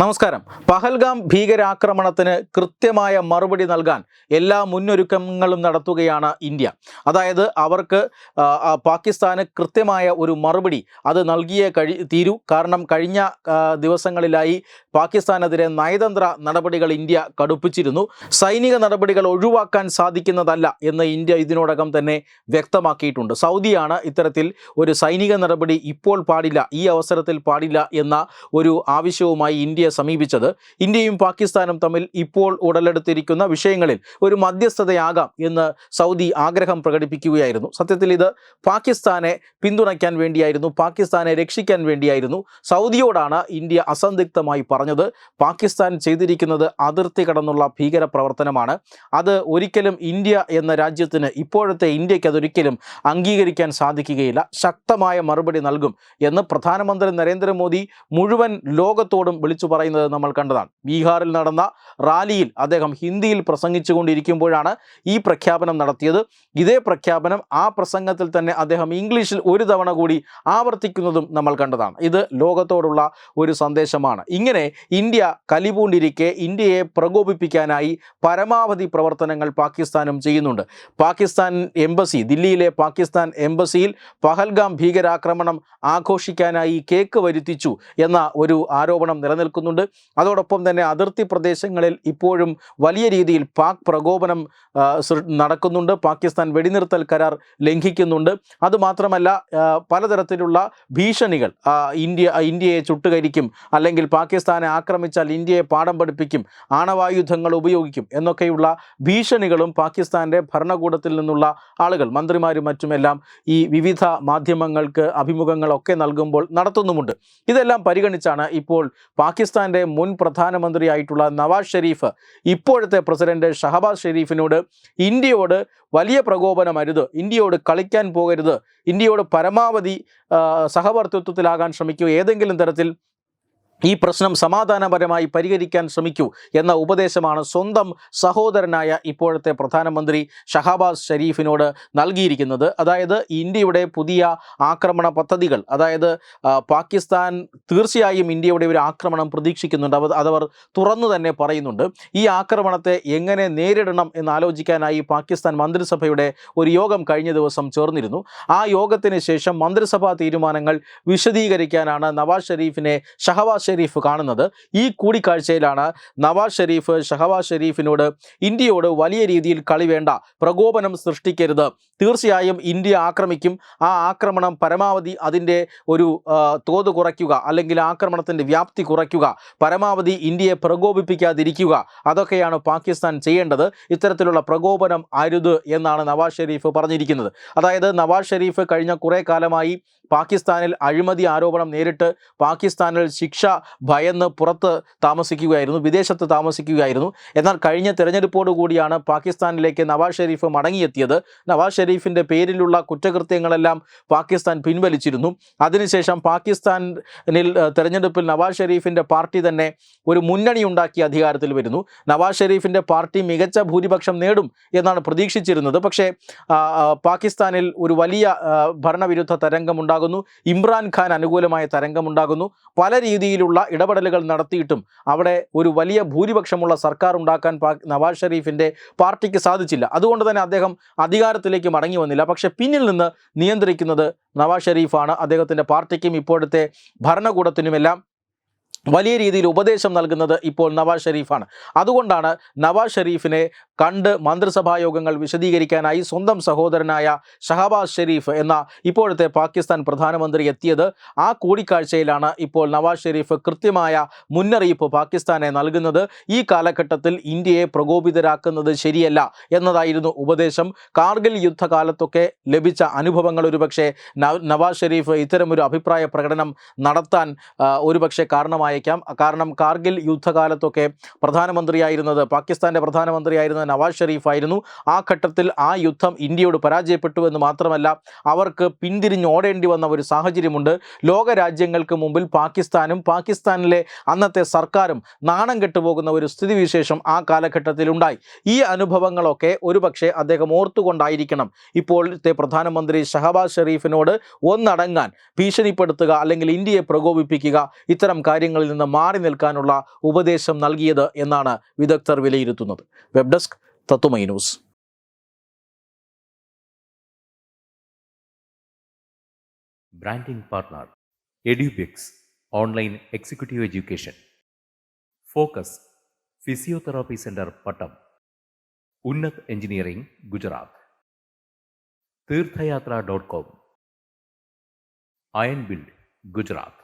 നമസ്കാരം. പഹൽഗാം ഭീകരാക്രമണത്തിന് കൃത്യമായ മറുപടി നൽകാൻ എല്ലാ മുന്നൊരുക്കങ്ങളും നടത്തുകയാണ് ഇന്ത്യ. അതായത് അവർക്ക് പാകിസ്ഥാന് കൃത്യമായ ഒരു മറുപടി അത് നൽകിയേ കഴി തീരൂ. കാരണം കഴിഞ്ഞ ദിവസങ്ങളിലായി പാകിസ്ഥാനെതിരെ നയതന്ത്ര നടപടികൾ ഇന്ത്യ കടുപ്പിച്ചിരുന്നു. സൈനിക നടപടികൾ ഒഴിവാക്കാൻ സാധിക്കുന്നതല്ല എന്ന് ഇന്ത്യ ഇതിനോടകം തന്നെ വ്യക്തമാക്കിയിട്ടുണ്ട്. സൗദിയാണ് ഇത്തരത്തിൽ ഒരു സൈനിക നടപടി ഇപ്പോൾ പാടില്ല ഈ അവസരത്തിൽ പാടില്ല എന്ന ഒരു ആവശ്യവുമായി ഇന്ത്യയെ സമീപിച്ചത്. ഇന്ത്യയും പാകിസ്ഥാനും തമ്മിൽ ഇപ്പോൾ ഉടലെടുത്തിരിക്കുന്ന വിഷയങ്ങളിൽ ഒരു മധ്യസ്ഥതയാകാം എന്ന് സൗദി ആഗ്രഹം പ്രകടിപ്പിക്കുകയായിരുന്നു. സത്യത്തിൽ ഇത് പാകിസ്ഥാനെ പിന്തുണയ്ക്കാൻ വേണ്ടിയായിരുന്നു പാകിസ്ഥാനെ രക്ഷിക്കാൻ വേണ്ടിയായിരുന്നു. സൗദിയോടാണ് ഇന്ത്യ അസന്ദിഗ്ധമായി പറഞ്ഞത്. പാകിസ്ഥാൻ ചെയ്തിരിക്കുന്നത് അതിർത്തി കടന്നുള്ള ഭീകര പ്രവർത്തനമാണ് അത് ഒരിക്കലും ഇന്ത്യ എന്ന രാജ്യത്തിന് ഇപ്പോഴത്തെ ഇന്ത്യയ്ക്ക് അതൊരിക്കലും അംഗീകരിക്കാൻ സാധിക്കുകയില്ല. ശക്തമായ മറുപടി നൽകും എന്ന് പ്രധാനമന്ത്രി നരേന്ദ്രമോദി മുഴുവൻ ലോകത്തോടും വിളിച്ചു പറയുന്നത് നമ്മൾ കണ്ടതാണ്. ബീഹാറിൽ നടന്ന റാലിയിൽ അദ്ദേഹം ഹിന്ദിയിൽ പ്രസംഗിച്ചുകൊണ്ടിരിക്കുമ്പോഴാണ് ഈ പ്രഖ്യാപനം നടത്തിയത്. ഇതേ പ്രഖ്യാപനം ആ പ്രസംഗത്തിൽ തന്നെ അദ്ദേഹം ഇംഗ്ലീഷിൽ ഒരു തവണ കൂടി ആവർത്തിക്കുന്നതും നമ്മൾ കണ്ടതാണ്. ഇത് ലോകത്തോടുള്ള ഒരു സന്ദേശമാണ്. ഇങ്ങനെ ഇന്ത്യ കലിപൂണ്ടിരിക്കെ ഇന്ത്യയെ പ്രകോപിപ്പിക്കാനായി പരമാവധി പ്രവർത്തനങ്ങൾ പാകിസ്ഥാനും ചെയ്യുന്നുണ്ട്. പാകിസ്ഥാൻ എംബസി ദില്ലിയിലെ പാകിസ്ഥാൻ എംബസിയിൽ പഹൽഗാം ഭീകരാക്രമണം ആഘോഷിക്കാനായി കേക്ക് വരുത്തിച്ചു എന്ന ഒരു ആരോപണം നിലനിൽക്കുന്നുണ്ട് അതോടൊപ്പം തന്നെ അതിർത്തി പ്രദേശങ്ങളിൽ ഇപ്പോഴും വലിയ രീതിയിൽ പാക് പ്രകോപനം നടക്കുന്നുണ്ട്. പാകിസ്ഥാൻ വെടിനിർത്തൽ കരാർ ലംഘിക്കുന്നുണ്ട്. അതുമാത്രമല്ല പലതരത്തിലുള്ള ഭീഷണികൾ ഇന്ത്യ ഇന്ത്യയെ ചുട്ടുകരിക്കും അല്ലെങ്കിൽ പാകിസ്ഥാനെ ആക്രമിച്ചാൽ ഇന്ത്യയെ പാഠം പഠിപ്പിക്കും ആണവായുധങ്ങൾ ഉപയോഗിക്കും എന്നൊക്കെയുള്ള ഭീഷണികളും പാകിസ്ഥാന്റെ ഭരണകൂടത്തിൽ നിന്നുള്ള ആളുകൾ മന്ത്രിമാരും മറ്റുമെല്ലാം ഈ വിവിധ മാധ്യമങ്ങൾക്ക് അഭിമുഖങ്ങളൊക്കെ നൽകുമ്പോൾ നടത്തുന്നുമുണ്ട്. ഇതെല്ലാം പരിഗണിച്ചാണ് ഇപ്പോൾ പാകിസ്ഥാന്റെ മുൻ പ്രധാനമന്ത്രിയായിട്ടുള്ള നവാസ് ഷെരീഫ് ഇപ്പോഴത്തെ പ്രസിഡന്റ് ഷഹബാസ് ഷെരീഫിനോട് ഇന്ത്യയോട് വലിയ പ്രകോപനമരുത് ഇന്ത്യയോട് കളിക്കാൻ പോകരുത്. ഇന്ത്യയോട് പരമാവധി സഹവർത്തിത്വത്തിലാകാൻ ശ്രമിക്കുക ഏതെങ്കിലും തരത്തിൽ ഈ പ്രശ്നം സമാധാനപരമായി പരിഹരിക്കാൻ ശ്രമിക്കൂ എന്ന ഉപദേശമാണ് സ്വന്തം സഹോദരനായ ഇപ്പോഴത്തെ പ്രധാനമന്ത്രി ഷഹബാസ് ഷരീഫിനോട് നൽകിയിരിക്കുന്നത്. അതായത് ഇന്ത്യയുടെ പുതിയ ആക്രമണ പദ്ധതികൾ അതായത് പാകിസ്ഥാൻ തീർച്ചയായും ഇന്ത്യയുടെ ഒരു ആക്രമണം പ്രതീക്ഷിക്കുന്നുണ്ട്. അവ അതവർ തുറന്നു തന്നെ പറയുന്നുണ്ട്. ഈ ആക്രമണത്തെ എങ്ങനെ നേരിടണം എന്നാലോചിക്കാനായി പാകിസ്ഥാൻ മന്ത്രിസഭയുടെ ഒരു യോഗം കഴിഞ്ഞ ദിവസം ചേർന്നിരുന്നു. ആ യോഗത്തിന് ശേഷം മന്ത്രിസഭാ തീരുമാനങ്ങൾ വിശദീകരിക്കാനാണ് നവാസ് ഷെരീഫിനെ ഷഹബാസ് ഷെരീഫ് കാണുന്നത് ഈ കൂടിക്കാഴ്ചയിലാണ് നവാസ് ഷെരീഫ് ഷഹബാസ് ഷെരീഫിനോട് ഇന്ത്യയോട് വലിയ രീതിയിൽ കളി വേണ്ട പ്രകോപനം സൃഷ്ടിക്കരുത്. തീർച്ചയായും ഇന്ത്യ ആക്രമിക്കും. ആ ആക്രമണം പരമാവധി അതിന്റെ ഒരു തോത് കുറയ്ക്കുക അല്ലെങ്കിൽ ആക്രമണത്തിന്റെ വ്യാപ്തി കുറയ്ക്കുക. പരമാവധി ഇന്ത്യയെ പ്രകോപിപ്പിക്കാതിരിക്കുക. അതൊക്കെയാണ് പാകിസ്ഥാൻ ചെയ്യേണ്ടത്. ഇത്തരത്തിലുള്ള പ്രകോപനം അരുത് എന്നാണ് നവാസ് ഷെരീഫ് പറഞ്ഞിരിക്കുന്നത്. അതായത് നവാസ് ഷെരീഫ് കഴിഞ്ഞ കുറേ കാലമായി പാകിസ്ഥാനിൽ അഴിമതി ആരോപണം നേരിട്ട് പാകിസ്ഥാനിൽ ശിക്ഷ ഭയന്ന് പുറത്ത് താമസിക്കുകയായിരുന്നു വിദേശത്ത് താമസിക്കുകയായിരുന്നു. എന്നാൽ കഴിഞ്ഞ തെരഞ്ഞെടുപ്പോടുകൂടിയാണ് പാകിസ്ഥാനിലേക്ക് നവാസ് ഷെരീഫ് മടങ്ങിയെത്തിയത്. നവാസ് ഷെരീഫിന്റെ പേരിലുള്ള കുറ്റകൃത്യങ്ങളെല്ലാം പാകിസ്ഥാൻ പിൻവലിച്ചിരുന്നു. അതിനുശേഷം പാകിസ്ഥാനിൽ തെരഞ്ഞെടുപ്പിൽ നവാസ് ഷെരീഫിന്റെ പാർട്ടി തന്നെ ഒരു മുന്നണി ഉണ്ടാക്കി അധികാരത്തിൽ വരുന്നു. നവാസ് ഷെരീഫിന്റെ പാർട്ടി മികച്ച ഭൂരിപക്ഷം നേടും എന്നാണ് പ്രതീക്ഷിച്ചിരുന്നത്. പക്ഷേ പാകിസ്ഥാനിൽ ഒരു വലിയ ഭരണവിരുദ്ധ തരംഗമുണ്ടാകുന്നു. ഇമ്രാൻഖാൻ അനുകൂലമായ തരംഗമുണ്ടാകുന്നു. പല രീതിയിലുള്ള ഇടപെടലുകൾ നടത്തിയിട്ടും അവിടെ ഒരു വലിയ ഭൂരിപക്ഷമുള്ള സർക്കാർ ഉണ്ടാക്കാൻ നവാസ് ഷെരീഫിന്റെ പാർട്ടിക്ക് സാധിച്ചില്ല. അതുകൊണ്ട് തന്നെ അദ്ദേഹം അധികാരത്തിലേക്ക് മടങ്ങി വന്നില്ല. പക്ഷേ പിന്നിൽ നിന്ന് നിയന്ത്രിക്കുന്നത് നവാസ് ഷെരീഫാണ്. അദ്ദേഹത്തിന്റെ പാർട്ടിക്കും ഇപ്പോഴത്തെ ഭരണകൂടത്തിനുമെല്ലാം വലിയ രീതിയിൽ ഉപദേശം നൽകുന്നത് ഇപ്പോൾ നവാസ് ഷെരീഫാണ്. അതുകൊണ്ടാണ് നവാസ് ഷെരീഫിനെ കണ്ട് മന്ത്രിസഭാ യോഗങ്ങൾ വിശദീകരിക്കാനായി സ്വന്തം സഹോദരനായ ഷഹബാസ് ഷെരീഫ് എന്ന ഇപ്പോഴത്തെ പാകിസ്ഥാൻ പ്രധാനമന്ത്രി എത്തിയത് ആ കൂടിക്കാഴ്ചയിലാണ് ഇപ്പോൾ നവാസ് ഷെരീഫ് കൃത്യമായ മുന്നറിയിപ്പ് പാകിസ്ഥാനെ നൽകുന്നത്. ഈ കാലഘട്ടത്തിൽ ഇന്ത്യയെ പ്രകോപിതരാക്കുന്നത് ശരിയല്ല എന്നതായിരുന്നു ഉപദേശം. കാർഗിൽ യുദ്ധകാലത്തൊക്കെ ലഭിച്ച അനുഭവങ്ങൾ ഒരുപക്ഷെ നവാസ് ഷെരീഫ് ഇത്തരമൊരു അഭിപ്രായ പ്രകടനം നടത്താൻ ഒരുപക്ഷെ ഒരുപക്ഷെ കാരണമായേക്കാം കാരണം കാർഗിൽ യുദ്ധകാലത്തൊക്കെ പ്രധാനമന്ത്രിയായിരുന്നത് പാകിസ്ഥാന്റെ പ്രധാനമന്ത്രിയായിരുന്ന നവാസ് ഷെരീഫ് ആയിരുന്നു ആ ഘട്ടത്തിൽ ആ യുദ്ധം ഇന്ത്യയോട് പരാജയപ്പെട്ടു എന്ന് മാത്രമല്ല അവർക്ക് പിന്തിരിഞ്ഞോടേണ്ടി വന്ന ഒരു സാഹചര്യമുണ്ട്. ലോകരാജ്യങ്ങൾക്ക് മുമ്പിൽ പാകിസ്ഥാനും പാകിസ്ഥാനിലെ അന്നത്തെ സർക്കാരും നാണം കെട്ടുപോകുന്ന ഒരു സ്ഥിതിവിശേഷം ആ കാലഘട്ടത്തിലുണ്ടായി. ഈ അനുഭവങ്ങളൊക്കെ ഒരുപക്ഷെ അദ്ദേഹം ഓർത്തുകൊണ്ടായിരിക്കണം ഇപ്പോഴത്തെ പ്രധാനമന്ത്രി ഷഹബാസ് ഷെരീഫിനോട് ഒന്നടങ്ങാൻ ഭീഷണിപ്പെടുത്തുക അല്ലെങ്കിൽ ഇന്ത്യയെ പ്രകോപിപ്പിക്കുക. ഇത്തരം കാര്യങ്ങളിൽ പ്രവൃത്തികളിൽ നിന്ന് മാറി നിൽക്കാനുള്ള ഉപദേശം നൽകിയത് എന്നാണ് വിദഗ്ധർ വിലയിരുത്തുന്നത്. വെബ് ഡെസ്ക് തത്തുമൈ news. Branding partner online executive education. Focus physiotherapy centre Pattom. Engineering Gujarat. Theerthayatra dot com. Iron build Gujarat.